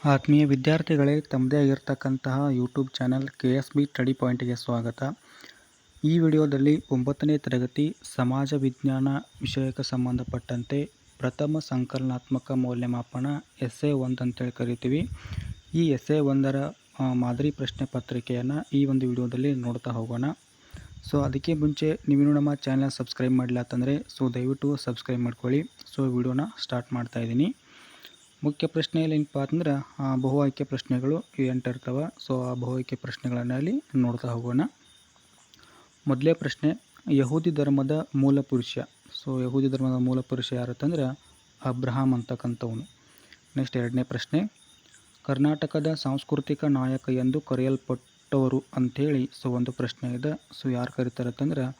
ಆತ್ಮೀಯ ವಿದ್ಯಾರ್ಥಿಗಳೇ, ತಮ್ಮದೇ ಆಗಿರ್ತಕ್ಕಂತಹ YouTube channel K S B study ಪಾಯಿಂಟ್ಗೆ ಸ್ವಾಗತ. ಈ ವಿಡಿಯೋದಲ್ಲಿ ಒಂಬತ್ತನೇ ತರಗತಿ ಸಮಾಜ ವಿಜ್ಞಾನ ವಿಷಯಕ್ಕೆ ಸಂಬಂಧಪಟ್ಟಂತೆ ಪ್ರಥಮ ಸಂಕಲನಾತ್ಮಕ ಮೌಲ್ಯಮಾಪನ ಎಸ್ ಎ ಒಂದು ಅಂತೇಳಿ ಕರಿತೀವಿ. ಈ ಎಸ್ ಎ ಒಂದರ ಮಾದರಿ ಪ್ರಶ್ನೆ ಪತ್ರಿಕೆಯನ್ನು ಈ ಒಂದು ವಿಡಿಯೋದಲ್ಲಿ ನೋಡ್ತಾ ಹೋಗೋಣ. ಸೊ ಅದಕ್ಕೆ ಮುಂಚೆ ನೀವು ನಮ್ಮ ಚಾನಲ್ ಸಬ್ಸ್ಕ್ರೈಬ್ ಮಾಡಿಲ್ಲ ಅಂತಂದರೆ ಸೊ ದಯವಿಟ್ಟು ಸಬ್ಸ್ಕ್ರೈಬ್ ಮಾಡ್ಕೊಳ್ಳಿ. ಸೊ ವಿಡಿಯೋನ ಸ್ಟಾರ್ಟ್ ಮಾಡ್ತಾ ಇದ್ದೀನಿ. ಮುಖ್ಯ ಪ್ರಶ್ನೆಯಲ್ಲಿ ಏನಪ್ಪ ಅಂತಂದ್ರೆ ಆ, ಬಹು ಆಯ್ಕೆ ಪ್ರಶ್ನೆಗಳು ಎಂಟು ಇರ್ತವೆ. ಸೊ ಆ ಬಹು ಆಯ್ಕೆ ಪ್ರಶ್ನೆಗಳನ್ನು ಅಲ್ಲಿ ನೋಡ್ತಾ ಹೋಗೋಣ. ಮೊದಲೇ ಪ್ರಶ್ನೆ ಯಹೂದಿ ಧರ್ಮದ ಮೂಲ ಪುರುಷ. ಸೊ ಯಹೂದಿ ಧರ್ಮದ ಮೂಲ ಪುರುಷ ಯಾರು ಅಂತಂದ್ರೆ ಅಬ್ರಹಾಂ ಅಂತಕ್ಕಂಥವನು. ನೆಕ್ಸ್ಟ್ ಎರಡನೇ ಪ್ರಶ್ನೆ ಕರ್ನಾಟಕದ ಸಾಂಸ್ಕೃತಿಕ ನಾಯಕ ಎಂದು ಕರೆಯಲ್ಪಟ್ಟವರು ಅಂಥೇಳಿ ಸೊ ಒಂದು ಪ್ರಶ್ನೆ ಇದೆ. ಸೊ ಯಾರು ಕರೀತಾರೆ ಅಂತಂದ್ರೆ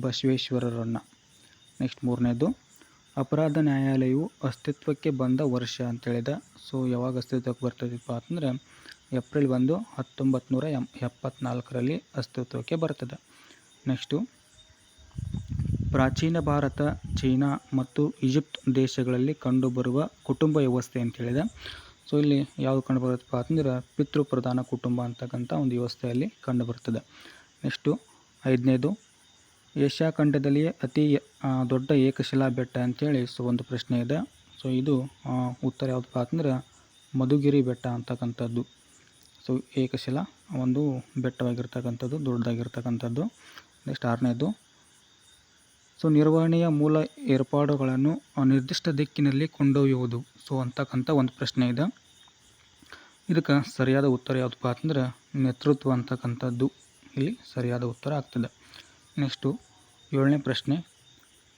ಬಸವೇಶ್ವರರನ್ನು. ನೆಕ್ಸ್ಟ್ ಮೂರನೇದು ಅಪರಾಧ ನ್ಯಾಯಾಲಯವು ಅಸ್ತಿತ್ವಕ್ಕೆ ಬಂದ ವರ್ಷ ಅಂತೇಳಿದ ಸೊ ಯಾವಾಗ ಅಸ್ತಿತ್ವಕ್ಕೆ ಬರ್ತದಪ್ಪ ಅಂತಂದ್ರೆ ಏಪ್ರಿಲ್ ಒಂದು ಹತ್ತೊಂಬತ್ತು ನೂರ ಎಪ್ಪತ್ನಾಲ್ಕರಲ್ಲಿ ಅಸ್ತಿತ್ವಕ್ಕೆ ಬರ್ತದೆ. ನೆಕ್ಸ್ಟು ಪ್ರಾಚೀನ ಭಾರತ, ಚೀನಾ ಮತ್ತು ಈಜಿಪ್ಟ್ ದೇಶಗಳಲ್ಲಿ ಕಂಡುಬರುವ ಕುಟುಂಬ ವ್ಯವಸ್ಥೆ ಅಂತೇಳಿದೆ ಸೊ ಇಲ್ಲಿ ಯಾವುದು ಕಂಡುಬರುತ್ತಪ್ಪ ಅಂತಂದ್ರೆ ಪಿತೃಪ್ರಧಾನ ಕುಟುಂಬ ಅಂತಕ್ಕಂಥ ಒಂದು ವ್ಯವಸ್ಥೆಯಲ್ಲಿ ಕಂಡುಬರ್ತದೆ ನೆಕ್ಸ್ಟು ಐದನೇದು ಏಷ್ಯಾ ಖಂಡದಲ್ಲಿಯೇ ಅತಿ ದೊಡ್ಡ ಏಕಶಿಲಾ ಬೆಟ್ಟ ಅಂತೇಳಿ ಸೊ ಒಂದು ಪ್ರಶ್ನೆ ಇದೆ. ಸೊ ಇದು ಉತ್ತರ ಯಾವುದಪ್ಪ ಅಂತಂದ್ರೆ ಮಧುಗಿರಿ ಬೆಟ್ಟ ಅಂತಕ್ಕಂಥದ್ದು. ಸೊ ಏಕಶಿಲಾ ಒಂದು ಬೆಟ್ಟವಾಗಿರ್ತಕ್ಕಂಥದ್ದು, ದೊಡ್ಡದಾಗಿರ್ತಕ್ಕಂಥದ್ದು. ನೆಕ್ಸ್ಟ್ ಆರನೇದು. ಸೊ ನಿರ್ವಹಣೆಯ ಮೂಲ ಏರ್ಪಾಡುಗಳನ್ನು ನಿರ್ದಿಷ್ಟ ದಿಕ್ಕಿನಲ್ಲಿ ಕೊಂಡೊಯ್ಯುವುದು. ಸೊ ಅಂತಕ್ಕಂಥ ಒಂದು ಪ್ರಶ್ನೆ ಇದೆ. ಇದಕ್ಕೆ ಸರಿಯಾದ ಉತ್ತರ ಯಾವುದಪ್ಪ ಅಂತಂದ್ರೆ ನೇತೃತ್ವ ಅಂತಕ್ಕಂಥದ್ದು. ಇಲ್ಲಿ ಸರಿಯಾದ ಉತ್ತರ ಆಗ್ತದೆ. ನೆಕ್ಸ್ಟು ಏಳನೇ ಪ್ರಶ್ನೆ.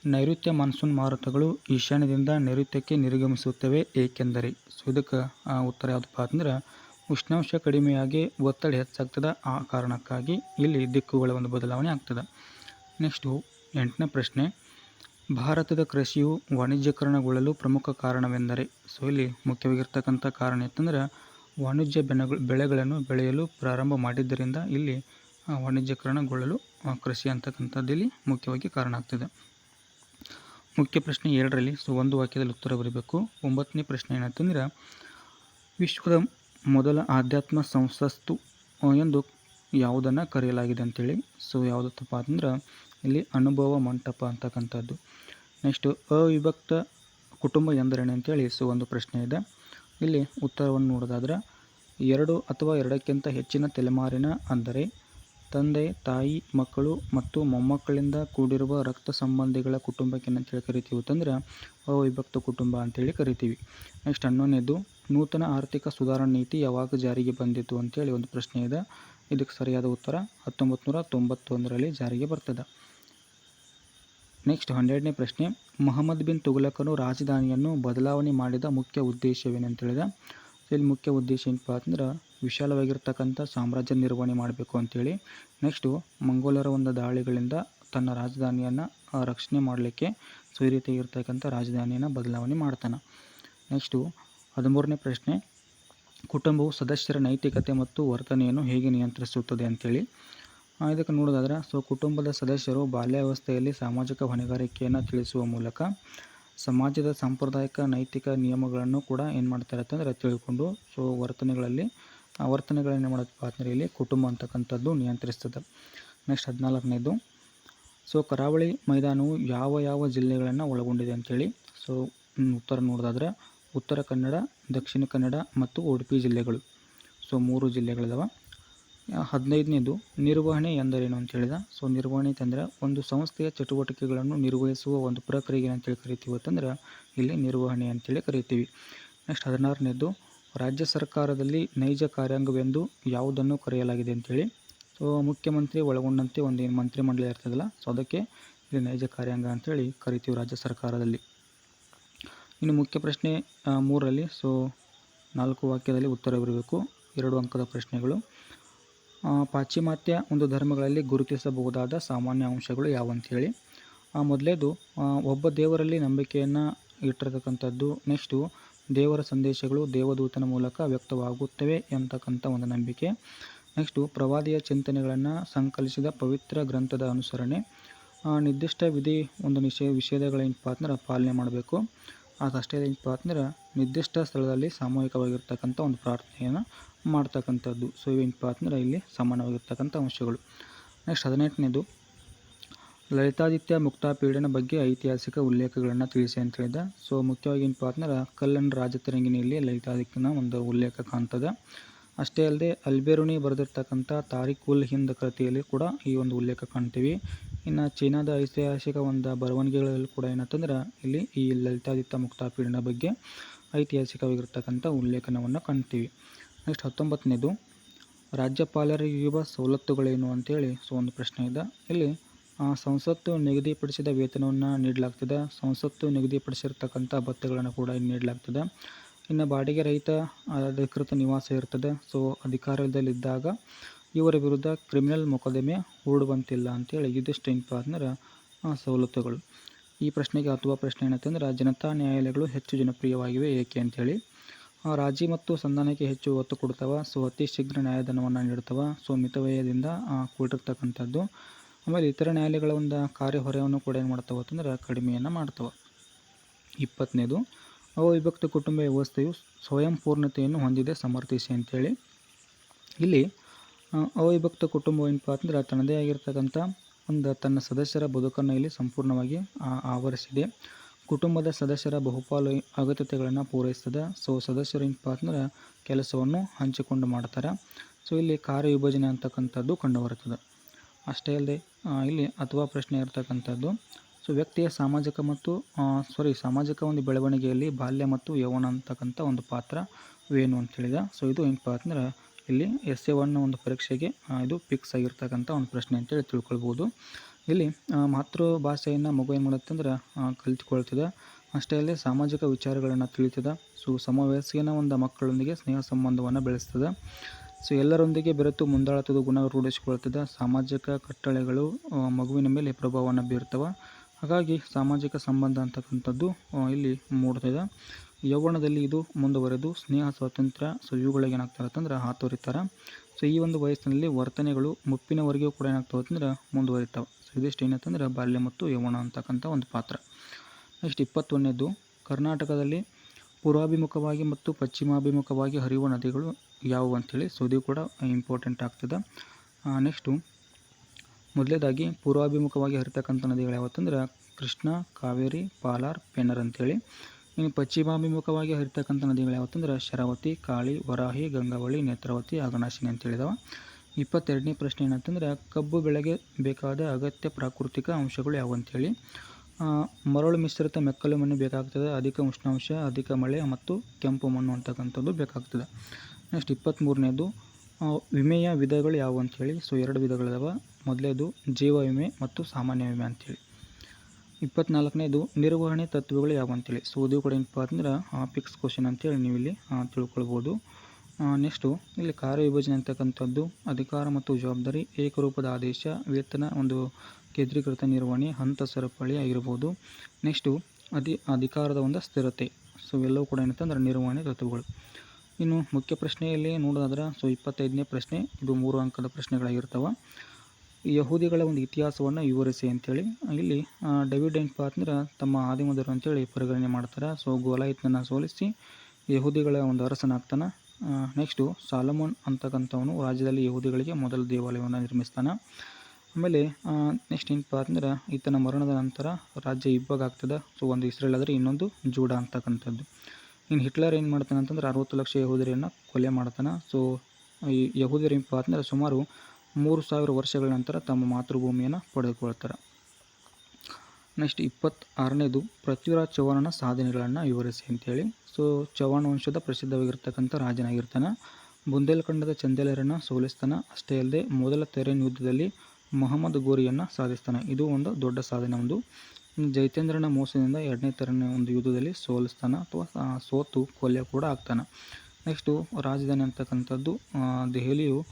ನೈಋತ್ಯ ಮಾನ್ಸೂನ್ ಮಾರುತಗಳು ಈಶಾನ್ಯದಿಂದ ನೈಋತ್ಯಕ್ಕೆ ನಿರ್ಗಮಿಸುತ್ತವೆ ಏಕೆಂದರೆ ಸೊ ಇದಕ್ಕೆ ಉತ್ತರ ಯಾವುದಪ್ಪ ಅಂತಂದ್ರೆ ಉಷ್ಣಾಂಶ ಕಡಿಮೆಯಾಗಿ ಒತ್ತಡ ಹೆಚ್ಚಾಗ್ತದೆ, ಆ ಕಾರಣಕ್ಕಾಗಿ ಇಲ್ಲಿ ದಿಕ್ಕುಗಳ ಒಂದು ಬದಲಾವಣೆ ಆಗ್ತದೆ. ನೆಕ್ಸ್ಟು ಎಂಟನೇ ಪ್ರಶ್ನೆ. ಭಾರತದ ಕೃಷಿಯು ವಾಣಿಜ್ಯೀಕರಣಗೊಳ್ಳಲು ಪ್ರಮುಖ ಕಾರಣವೆಂದರೆ, ಸೊ ಇಲ್ಲಿ ಮುಖ್ಯವಾಗಿರ್ತಕ್ಕಂಥ ಕಾರಣ ಇತ್ತಂದ್ರೆ ವಾಣಿಜ್ಯ ಬೆಳೆಗಳು ಬೆಳೆಗಳನ್ನು ಬೆಳೆಯಲು ಪ್ರಾರಂಭ ಮಾಡಿದ್ದರಿಂದ ಇಲ್ಲಿ ವಾಣಿಜ್ಯಕರಣಗೊಳ್ಳಲು ಕೃಷಿ ಅಂತಕ್ಕಂಥದ್ದು ಇಲ್ಲಿ ಮುಖ್ಯವಾಗಿ ಕಾರಣ ಆಗ್ತದೆ. ಮುಖ್ಯ ಪ್ರಶ್ನೆ ಎರಡರಲ್ಲಿ ಸೊ ಒಂದು ವಾಕ್ಯದಲ್ಲಿ ಉತ್ತರ ಬರಬೇಕು. ಒಂಬತ್ತನೇ ಪ್ರಶ್ನೆ ಏನಂತಂದ್ರೆ ವಿಶ್ವದ ಮೊದಲ ಆಧ್ಯಾತ್ಮ ಸಂಸತ್ತು ಎಂದು ಯಾವುದನ್ನು ಕರೆಯಲಾಗಿದೆ ಅಂಥೇಳಿ ಸೊ ಯಾವುದತ್ತಪ್ಪ ಅಂತಂದ್ರೆ ಇಲ್ಲಿ ಅನುಭವ ಮಂಟಪ ಅಂತಕ್ಕಂಥದ್ದು. ನೆಕ್ಸ್ಟು, ಅವಿಭಕ್ತ ಕುಟುಂಬ ಎಂದರೇನು ಅಂತೇಳಿ ಸೊ ಒಂದು ಪ್ರಶ್ನೆ ಇದೆ. ಇಲ್ಲಿ ಉತ್ತರವನ್ನು ನೋಡೋದಾದ್ರೆ, ಎರಡು ಅಥವಾ ಎರಡಕ್ಕಿಂತ ಹೆಚ್ಚಿನ ತಲೆಮಾರಿನ ಅಂದರೆ ತಂದೆ, ತಾಯಿ, ಮಕ್ಕಳು ಮತ್ತು ಮೊಮ್ಮಕ್ಕಳಿಂದ ಕೂಡಿರುವ ರಕ್ತ ಸಂಬಂಧಿಗಳ ಕುಟುಂಬಕ್ಕೆ ಏನಂತೇಳಿ ಕರಿತೀವಿ ಅಂತಂದ್ರೆ ಅವಿಭಕ್ತ ಕುಟುಂಬ ಅಂತೇಳಿ ಕರಿತೀವಿ. ನೆಕ್ಸ್ಟ್ ಹನ್ನೊಂದನೇದು, ನೂತನ ಆರ್ಥಿಕ ಸುಧಾರಣಾ ನೀತಿ ಯಾವಾಗ ಜಾರಿಗೆ ಬಂದಿತು ಅಂತೇಳಿ ಒಂದು ಪ್ರಶ್ನೆ ಇದೆ. ಇದಕ್ಕೆ ಸರಿಯಾದ ಉತ್ತರ ಹತ್ತೊಂಬತ್ತು ನೂರ ತೊಂಬತ್ತೊಂದರಲ್ಲಿ ಜಾರಿಗೆ ಬರ್ತದೆ. ನೆಕ್ಸ್ಟ್ ಹನ್ನೆರಡನೇ ಪ್ರಶ್ನೆ, ಮೊಹಮ್ಮದ್ ಬಿನ್ ತುಘಲಕನು ರಾಜಧಾನಿಯನ್ನು ಬದಲಾವಣೆ ಮಾಡಿದ ಮುಖ್ಯ ಉದ್ದೇಶವೇನಂತೇಳಿದ ಇಲ್ಲಿ ಮುಖ್ಯ ಉದ್ದೇಶ ಏನಪ್ಪ ಅಂದ್ರೆ ವಿಶಾಲವಾಗಿರ್ತಕ್ಕಂಥ ಸಾಮ್ರಾಜ್ಯ ನಿರ್ವಹಣೆ ಮಾಡಬೇಕು ಅಂತೇಳಿ. ನೆಕ್ಸ್ಟು ಮಂಗೋಲರ ಒಂದು ದಾಳಿಗಳಿಂದ ತನ್ನ ರಾಜಧಾನಿಯನ್ನು ರಕ್ಷಣೆ ಮಾಡಲಿಕ್ಕೆ ಸೊ ಈ ರೀತಿ ಇರ್ತಕ್ಕಂಥ ರಾಜಧಾನಿಯನ್ನು ಬದಲಾವಣೆ ಮಾಡ್ತಾನೆ. ನೆಕ್ಸ್ಟು ಹದಿಮೂರನೇ ಪ್ರಶ್ನೆ ಕುಟುಂಬವು ಸದಸ್ಯರ ನೈತಿಕತೆ ಮತ್ತು ವರ್ತನೆಯನ್ನು ಹೇಗೆ ನಿಯಂತ್ರಿಸುತ್ತದೆ ಅಂತೇಳಿ. ಆ, ಇದಕ್ಕೆ ನೋಡೋದಾದ್ರೆ ಸೊ ಕುಟುಂಬದ ಸದಸ್ಯರು ಬಾಲ್ಯಾವಸ್ಥೆಯಲ್ಲಿ ಸಾಮಾಜಿಕ ಹೊಣೆಗಾರಿಕೆಯನ್ನು ತಿಳಿಸುವ ಮೂಲಕ ಸಮಾಜದ ಸಾಂಪ್ರದಾಯಿಕ ನೈತಿಕ ನಿಯಮಗಳನ್ನು ಕೂಡ ಏನು ಮಾಡ್ತಾರೆ ಅಂತಂದರೆ ತಿಳ್ಕೊಂಡು ಸೊ ವರ್ತನೆಗಳಲ್ಲಿ, ಆ ವರ್ತನೆಗಳನ್ನು ಮಾಡುತ್ತಪ್ಪ ಅಂತಂದ್ರೆ ಇಲ್ಲಿ ಕುಟುಂಬ ಅಂತಕ್ಕಂಥದ್ದು ನಿಯಂತ್ರಿಸ್ತದೆ. ನೆಕ್ಸ್ಟ್ ಹದಿನಾಲ್ಕನೇದು ಸೊ ಕರಾವಳಿ ಮೈದಾನವು ಯಾವ ಯಾವ ಜಿಲ್ಲೆಗಳನ್ನು ಒಳಗೊಂಡಿದೆ ಅಂಥೇಳಿ ಸೊ ಉತ್ತರ ನೋಡೋದಾದ್ರೆ, ಉತ್ತರ ಕನ್ನಡ, ದಕ್ಷಿಣ ಕನ್ನಡ ಮತ್ತು ಉಡುಪಿ ಜಿಲ್ಲೆಗಳು. ಸೊ ಮೂರು ಜಿಲ್ಲೆಗಳಿದಾವೆ. ಹದಿನೈದನೇದು ನಿರ್ವಹಣೆ ಎಂದರೇನು ಅಂತ ಹೇಳಿದ? ಸೊ ನಿರ್ವಹಣೆ ಅಂತಂದ್ರೆ ಒಂದು ಸಂಸ್ಥೆಯ ಚಟುವಟಿಕೆಗಳನ್ನು ನಿರ್ವಹಿಸುವ ಒಂದು ಪ್ರಕ್ರಿಯೆ ಅಂತೇಳಿ ಕರಿತೀವಿ ಅಂತಂದ್ರೆ ಇಲ್ಲಿ ನಿರ್ವಹಣೆ ಅಂತೇಳಿ ಕರಿತೀವಿ. ನೆಕ್ಸ್ಟ್ ಹದಿನಾರನೇದು ರಾಜ್ಯ ಸರ್ಕಾರದಲ್ಲಿ ನೈಜ ಕಾರ್ಯಾಂಗವೆಂದು ಯಾವುದನ್ನು ಕರೆಯಲಾಗಿದೆ ಅಂತೇಳಿ ಸೊ ಮುಖ್ಯಮಂತ್ರಿ ಒಳಗೊಂಡಂತೆ ಒಂದು ಮಂತ್ರಿಮಂಡಲ ಇರ್ತದಲ್ಲ ಸೊ ಅದಕ್ಕೆ ಇಲ್ಲಿ ನೈಜ ಕಾರ್ಯಾಂಗ ಅಂತೇಳಿ ಕರಿತೀವಿ ರಾಜ್ಯ ಸರ್ಕಾರದಲ್ಲಿ. ಇನ್ನು ಮುಖ್ಯ ಪ್ರಶ್ನೆ ಮೂರರಲ್ಲಿ ಸೊ ನಾಲ್ಕು ವಾಕ್ಯದಲ್ಲಿ ಉತ್ತರ ಬರಬೇಕು. ಎರಡು ಅಂಕದ ಪ್ರಶ್ನೆಗಳು. ಪಾಶ್ಚಿಮಾತ್ಯ ಒಂದು ಧರ್ಮಗಳಲ್ಲಿ ಗುರುತಿಸಬಹುದಾದ ಸಾಮಾನ್ಯ ಅಂಶಗಳು ಯಾವಂಥೇಳಿ ಮೊದಲೇದು ಒಬ್ಬ ದೇವರಲ್ಲಿ ನಂಬಿಕೆಯನ್ನು ಇಟ್ಟಿರತಕ್ಕಂಥದ್ದು ನೆಕ್ಸ್ಟು, ದೇವರ ಸಂದೇಶಗಳು ದೇವದೂತನ ಮೂಲಕ ವ್ಯಕ್ತವಾಗುತ್ತವೆ ಎಂತಕ್ಕಂಥ ಒಂದು ನಂಬಿಕೆ. ನೆಕ್ಸ್ಟು, ಪ್ರವಾದಿಯ ಚಿಂತನೆಗಳನ್ನು ಸಂಕಲಿಸಿದ ಪವಿತ್ರ ಗ್ರಂಥದ ಅನುಸರಣೆ. ನಿರ್ದಿಷ್ಟ ವಿಧಿ, ಒಂದು ನಿಷೇ ಏನಪ್ಪಾ ಅಂದ್ರೆ ಪಾಲನೆ ಮಾಡಬೇಕು. ಅದಷ್ಟೇ ಏನಪ್ಪ ಅಂದ್ರೆ ನಿರ್ದಿಷ್ಟ ಸ್ಥಳದಲ್ಲಿ ಸಾಮೂಹಿಕವಾಗಿರ್ತಕ್ಕಂಥ ಒಂದು ಪ್ರಾರ್ಥನೆಯನ್ನು ಮಾಡ್ತಕ್ಕಂಥದ್ದು. ಸೊ ಇವೇನಪ್ಪ ಅಂತಂದ್ರೆ ಇಲ್ಲಿ ಸಮಾನವಾಗಿರ್ತಕ್ಕಂಥ ಅಂಶಗಳು. ನೆಕ್ಸ್ಟ್ ಹದಿನೆಂಟನೇದು, ಲಲಿತಾದಿತ್ಯ ಮುಕ್ತಾಪೀಡನ ಬಗ್ಗೆ ಐತಿಹಾಸಿಕ ಉಲ್ಲೇಖಗಳನ್ನು ತಿಳಿಸಿ ಅಂತ ಹೇಳಿದ. ಸೊ ಮುಖ್ಯವಾಗಿ ಏನಪ್ಪ ಅಂದ್ರೆ ಕಲ್ಲನ್ ರಾಜತರಂಗಿಣಿಯಲ್ಲಿ ಲಲಿತಾದಿತ್ಯನ ಒಂದು ಉಲ್ಲೇಖ ಕಾಣ್ತದೆ. ಅಷ್ಟೇ ಅಲ್ಲದೆ ಅಲ್ಬೆರುನಿ ಬರೆದಿರ್ತಕ್ಕಂಥ ತಾರಿಕ್ ಉಲ್ ಹಿಂದ್ ಕೃತಿಯಲ್ಲಿ ಕೂಡ ಈ ಒಂದು ಉಲ್ಲೇಖ ಕಾಣ್ತೀವಿ. ಇನ್ನು ಚೀನಾದ ಐತಿಹಾಸಿಕ ಒಂದು ಬರವಣಿಗೆಗಳಲ್ಲಿ ಕೂಡ ಏನಂತಂದ್ರೆ, ಇಲ್ಲಿ ಈ ಲಲಿತಾದಿತ್ಯ ಮುಕ್ತಾಪೀಡನ ಬಗ್ಗೆ ಐತಿಹಾಸಿಕವಾಗಿರ್ತಕ್ಕಂಥ ಉಲ್ಲೇಖನವನ್ನು ಕಾಣ್ತೀವಿ. ನೆಕ್ಸ್ಟ್ ಹತ್ತೊಂಬತ್ತನೇದು ರಾಜ್ಯಪಾಲರಿಗಿರುವ ಸವಲತ್ತುಗಳೇನು ಅಂತೇಳಿ ಸೊ ಒಂದು ಪ್ರಶ್ನೆ ಇದೆ. ಇಲ್ಲಿ ಸಂಸತ್ತು ನಿಗದಿಪಡಿಸಿದ ವೇತನವನ್ನು ನೀಡಲಾಗ್ತದೆ. ಸಂಸತ್ತು ನಿಗದಿಪಡಿಸಿರ್ತಕ್ಕಂಥ ಭತ್ಯೆಗಳನ್ನು ಕೂಡ ನೀಡಲಾಗ್ತದೆ. ಇನ್ನು ಬಾಡಿಗೆ ರಹಿತ ಅಧಿಕೃತ ನಿವಾಸ ಇರ್ತದೆ. ಸೊ ಅಧಿಕಾರದಲ್ಲಿದ್ದಾಗ ಇವರ ವಿರುದ್ಧ ಕ್ರಿಮಿನಲ್ ಮೊಕದ್ದಮೆ ಹೂಡುವಂತಿಲ್ಲ ಅಂತೇಳಿ ಏನಪ್ಪ ಅಂದ್ರೆ ಸವಲತ್ತುಗಳು. ಈ ಪ್ರಶ್ನೆಗೆ ಅಥವಾ ಪ್ರಶ್ನೆ ಏನಂತಂದ್ರೆ ಜನತಾ ನ್ಯಾಯಾಲಯಗಳು ಹೆಚ್ಚು ಜನಪ್ರಿಯವಾಗಿವೆ ಏಕೆ ಅಂತೇಳಿ. ರಾಜಿ ಮತ್ತು ಸಂಧಾನಕ್ಕೆ ಹೆಚ್ಚು ಒತ್ತು ಕೊಡ್ತವೆ ಸೊ, ಅತಿ ಶೀಘ್ರ ನ್ಯಾಯದಾನವನ್ನು ನೀಡ್ತವೆ ಸೊ ಮಿತವ್ಯಯದಿಂದ ಕೂಡಿರ್ತಕ್ಕಂಥದ್ದು. ಆಮೇಲೆ ಇತರ ನ್ಯಾಯಾಲಯಗಳ ಒಂದು ಕಾರ್ಯಹೊರೆಯನ್ನು ಕೂಡ ಏನು ಮಾಡ್ತಾವೆ ಅಂತಂದ್ರೆ, ಕಡಿಮೆಯನ್ನು ಮಾಡ್ತವೆ. ಇಪ್ಪತ್ತನೇದು, ಅವಿಭಕ್ತ ಕುಟುಂಬ ವ್ಯವಸ್ಥೆಯು ಸ್ವಯಂ ಪೂರ್ಣತೆಯನ್ನು ಹೊಂದಿದೆ, ಸಮರ್ಥಿಸಿ ಅಂತೇಳಿ. ಇಲ್ಲಿ ಅವಿಭಕ್ತ ಕುಟುಂಬ ಏನಪ್ಪ ಅಂದ್ರೆ ತನ್ನದೇ ಆಗಿರ್ತಕ್ಕಂಥ ಒಂದು ತನ್ನ ಸದಸ್ಯರ ಬದುಕನ್ನು ಇಲ್ಲಿ ಸಂಪೂರ್ಣವಾಗಿ ಆವರಿಸಿದೆ. ಕುಟುಂಬದ ಸದಸ್ಯರ ಬಹುಪಾಲು ಅಗತ್ಯತೆಗಳನ್ನು ಪೂರೈಸ್ತದೆ. ಸೊ ಸದಸ್ಯರು ಏನಪ್ಪ ಅಂದ್ರೆ ಕೆಲಸವನ್ನು ಹಂಚಿಕೊಂಡು ಮಾಡ್ತಾರೆ. ಸೊ ಇಲ್ಲಿ ಕಾರ್ಯ ವಿಭಜನೆ ಅಂತಕ್ಕಂಥದ್ದು ಕಂಡುಬರುತ್ತದೆ. ಅಷ್ಟೇ ಅಲ್ಲದೆ ಇಲ್ಲಿ ಅಥವಾ ಪ್ರಶ್ನೆ ಇರತಕ್ಕಂಥದ್ದು ಸೊ ವ್ಯಕ್ತಿಯ ಸಾಮಾಜಿಕ ಮತ್ತು ಸಾರಿ ಸಾಮಾಜಿಕ ಒಂದು ಬೆಳವಣಿಗೆಯಲ್ಲಿ ಬಾಲ್ಯ ಮತ್ತು ಯೌವನ ಅಂತಕ್ಕಂಥ ಒಂದು ಪಾತ್ರವೇನು ಅಂತ ಹೇಳಿದ. ಸೊ ಇದು ಏನಪ್ಪ ಅಂದ್ರೆ ಇಲ್ಲಿ ಎಸ್ ಎ ಒನ್ ಒಂದು ಪರೀಕ್ಷೆಗೆ ಇದು ಫಿಕ್ಸ್ ಆಗಿರ್ತಕ್ಕಂಥ ಒಂದು ಪ್ರಶ್ನೆ ಅಂತೇಳಿ ತಿಳ್ಕೊಳ್ಬೋದು. ಇಲ್ಲಿ ಮಾತೃ ಭಾಷೆಯನ್ನು ಮಗು ಏನು ಮಾಡುತ್ತೆ ಅಂದ್ರೆ ಕಲಿತುಕೊಳ್ತದೆ. ಅಷ್ಟೇ ಅಲ್ಲದೆ ಸಾಮಾಜಿಕ ವಿಚಾರಗಳನ್ನು ತಿಳಿತದೆ. ಸೊ ಸಮವಯಸ್ಸಿನ ಒಂದು ಮಕ್ಕಳೊಂದಿಗೆ ಸ್ನೇಹ ಸಂಬಂಧವನ್ನು ಬೆಳೆಸ್ತದೆ. ಸೊ, ಎಲ್ಲರೊಂದಿಗೆ ಬೆರೆತು ಮುಂದಾಳತದ ಗುಣ ರೂಢಿಸಿಕೊಳ್ತದೆ. ಸಾಮಾಜಿಕ ಕಟ್ಟಳೆಗಳು ಮಗುವಿನ ಮೇಲೆ ಪ್ರಭಾವವನ್ನು ಬೀರ್ತವೆ. ಹಾಗಾಗಿ ಸಾಮಾಜಿಕ ಸಂಬಂಧ ಅಂತಕ್ಕಂಥದ್ದು ಇಲ್ಲಿ ಮೂಡ್ತದೆ. ಯೌವನದಲ್ಲಿ ಇದು ಮುಂದುವರೆದು ಸ್ನೇಹ, ಸ್ವಾತಂತ್ರ್ಯ ಸೊ ಇವುಗಳಿಗೆ ಏನಾಗ್ತಾರೆ ಅಂತಂದ್ರೆ ಹಾತೊರಿತಾರೆ ಸೊ ಈ ಒಂದು ವಯಸ್ಸಿನಲ್ಲಿ ವರ್ತನೆಗಳು ಮುಪ್ಪಿನವರೆಗೂ ಕೂಡ ಏನಾಗ್ತವೆ ಅಂತಂದ್ರೆ ಮುಂದುವರಿತಾವೆ. ಸೊ ಇದಿಷ್ಟು ಏನಂತಂದ್ರೆ ಬಾಲ್ಯ ಮತ್ತು ಯೌವನ ಅಂತಕ್ಕಂಥ ಒಂದು ಪಾತ್ರ. ನೆಕ್ಸ್ಟ್ ಇಪ್ಪತ್ತೊಂದನೇದು, ಕರ್ನಾಟಕದಲ್ಲಿ ಪೂರ್ವಾಭಿಮುಖವಾಗಿ ಮತ್ತು ಪಶ್ಚಿಮಾಭಿಮುಖವಾಗಿ ಹರಿಯುವ ನದಿಗಳು ಯಾವುವು ಅಂಥೇಳಿ ಸೊ ಇದು ಕೂಡ ಇಂಪಾರ್ಟೆಂಟ್ ಆಗ್ತದೆ. ನೆಕ್ಸ್ಟು ಮೊದಲೇದಾಗಿ ಪೂರ್ವಾಭಿಮುಖವಾಗಿ ಹರಿತಕ್ಕಂಥ ನದಿಗಳು ಯಾವತ್ತಂದ್ರೆ ಕೃಷ್ಣ, ಕಾವೇರಿ, ಪಾಲಾರ್, ಪೆನ್ನರ್ ಅಂತೇಳಿ. ಇನ್ನು ಪಶ್ಚಿಮಾಭಿಮುಖವಾಗಿ ಹರಿತಕ್ಕಂಥ ನದಿಗಳು ಯಾವತ್ತಂದ್ರೆ ಶರಾವತಿ, ಕಾಳಿ, ವರಾಹಿ, ಗಂಗಾವಳಿ, ನೇತ್ರಾವತಿ ಆಗನಾಶಿನಿ ಅಂತ ಹೇಳಿದವ. ಇಪ್ಪತ್ತೆರಡನೇ ಪ್ರಶ್ನೆ ಏನಂತಂದ್ರೆ ಕಬ್ಬು ಬೆಳೆಗೆ ಬೇಕಾದ ಅಗತ್ಯ ಪ್ರಾಕೃತಿಕ ಅಂಶಗಳು ಯಾವುವು ಅಂತೇಳಿ ಮರಳು ಮಿಶ್ರಿತ ಮೆಕ್ಕಲು ಮಣ್ಣು ಬೇಕಾಗ್ತದೆ, ಅಧಿಕ ಉಷ್ಣಾಂಶ, ಅಧಿಕ ಮಳೆ ಮತ್ತು ಕೆಂಪು ಮಣ್ಣು ಅಂತಕ್ಕಂಥದ್ದು ಬೇಕಾಗ್ತದೆ. ನೆಕ್ಸ್ಟ್ ಇಪ್ಪತ್ತ್ಮೂರನೇದು ವಿಮೆಯ ವಿಧಗಳು ಯಾವುವು ಅಂಥೇಳಿ ಸೊ ಎರಡು ವಿಧಗಳಿದಾವೆ. ಮೊದಲೇದು ಜೀವ ವಿಮೆ ಮತ್ತು ಸಾಮಾನ್ಯ ವಿಮೆ ಅಂಥೇಳಿ ಇಪ್ಪತ್ನಾಲ್ಕನೇದು, ನಿರ್ವಹಣೆ ತತ್ವಗಳು ಯಾವ ಅಂತೇಳಿ. ಸೊ ಇದು ಕೂಡ ಏನಪ್ಪ ಅಂದ್ರೆ ಫಿಕ್ಸ್ ಕ್ವಶನ್ ಅಂತೇಳಿ ನೀವು ಇಲ್ಲಿ ತಿಳ್ಕೊಳ್ಬೋದು. ನೆಕ್ಸ್ಟು ಇಲ್ಲಿ ಕಾರ್ಯವಿಭಜನೆ ಅಂತಕ್ಕಂಥದ್ದು, ಅಧಿಕಾರ ಮತ್ತು ಜವಾಬ್ದಾರಿ, ಏಕರೂಪದ ಆದೇಶ, ವೇತನ ಒಂದು ಕೇಂದ್ರೀಕೃತ ನಿರ್ವಹಣೆ, ಹಂತ ಸರಪಳಿ ಆಗಿರ್ಬೋದು. ನೆಕ್ಸ್ಟು ಅಧಿ, ಅಧಿಕಾರದ ಒಂದು ಸ್ಥಿರತೆ. ಸೊ ಎಲ್ಲವೂ ಕೂಡ ಏನಂತಂದ್ರೆ ನಿರ್ವಹಣೆ ತತ್ವಗಳು. ಇನ್ನು ಮುಖ್ಯ ಪ್ರಶ್ನೆಯಲ್ಲಿ ನೋಡೋದಾದ್ರೆ ಸೊ ಇಪ್ಪತ್ತೈದನೇ ಪ್ರಶ್ನೆ, ಇದು ಮೂರು ಅಂಕದ ಪ್ರಶ್ನೆಗಳಾಗಿರ್ತವೆ. ಯಹೂದಿಗಳ ಒಂದು ಇತಿಹಾಸವನ್ನು ವಿವರಿಸಿ ಅಂತೇಳಿ, ಇಲ್ಲಿ ಡೇವಿಡ್ ಏನಪ್ಪ ಅಂದ್ರೆ ತಮ್ಮ ಆದಿಮದರು ಅಂತೇಳಿ ಪರಿಗಣನೆ ಮಾಡ್ತಾರೆ. ಸೊ ಗೋಲಾಯಿತನನ್ನು ಸೋಲಿಸಿ ಯಹೂದಿಗಳ ಒಂದು ಅರಸನಾಗ್ತಾನೆ. ನೆಕ್ಸ್ಟು ಸಾಲಮೋನ್ ಅಂತಕ್ಕಂಥವನು ರಾಜ್ಯದಲ್ಲಿ ಯಹೂದಿಗಳಿಗೆ ಮೊದಲ ದೇವಾಲಯವನ್ನು ನಿರ್ಮಿಸ್ತಾನೆ. ಆಮೇಲೆ ನೆಕ್ಸ್ಟ್ ಏನಪ್ಪ ಅಂದ್ರೆ ಈತನ ಮರಣದ ನಂತರ ರಾಜ್ಯ ಇಬ್ಬಾಗ ಆಗ್ತದೆ. ಸೊ ಒಂದು ಇಸ್ರೇಲ್ ಆದರೆ ಇನ್ನೊಂದು ಜೂಡ ಅಂತಕ್ಕಂಥದ್ದು. ಇನ್ನು ಹಿಟ್ಲರ್ ಏನು ಮಾಡ್ತಾನೆ ಅಂತಂದ್ರೆ ಅರವತ್ತು ಲಕ್ಷ ಯಹೂದರಿಯನ್ನು ಕೊಲೆ ಮಾಡ್ತಾನೆ. ಸೊ ಏನಪ್ಪ ಅಂದ್ರೆ ಸುಮಾರು ಮೂರು ಸಾವಿರ ವರ್ಷಗಳ ನಂತರ ತಮ್ಮ ಮಾತೃಭೂಮಿಯನ್ನು ಪಡೆದುಕೊಳ್ತಾರೆ. ನೆಕ್ಸ್ಟ್ ಇಪ್ಪತ್ತಾರನೇದು ಪೃಥ್ವಿರಾಜ್ ಚೌಹಾಣನ ಸಾಧನೆಗಳನ್ನು ವಿವರಿಸಿ ಅಂತೇಳಿ. ಸೊ, ಚೌಹಾಣ ವಂಶದ ಪ್ರಸಿದ್ಧವಾಗಿರ್ತಕ್ಕಂಥ ರಾಜನಾಗಿರ್ತಾನೆ. ಬುಂದೇಲ್ಖಂಡದ ಚಂದೇಲರನ್ನು ಸೋಲಿಸ್ತಾನೆ. ಅಷ್ಟೇ ಅಲ್ಲದೆ ಮೊದಲ ತೆರೆನ್ ಯುದ್ಧದಲ್ಲಿ ಮೊಹಮ್ಮದ್ ಗೋರಿಯನ್ನು ಸಾಧಿಸ್ತಾನೆ. ಇದು ಒಂದು ದೊಡ್ಡ ಸಾಧನೆ ಒಂದು. ಜೈತೇಂದ್ರನ ಮೋಸದಿಂದ ಎರಡನೇ ತೆರನ ಒಂದು ಯುದ್ಧದಲ್ಲಿ ಸೋಲಿಸ್ತಾನೆ ಅಥವಾ ಸೋತು ಕೊಲೆ ಕೂಡ ಆಗ್ತಾನೆ. ನೆಕ್ಸ್ಟು ರಾಜಧಾನಿ ಅಂತಕ್ಕಂಥದ್ದು ದೆಹಲಿಯು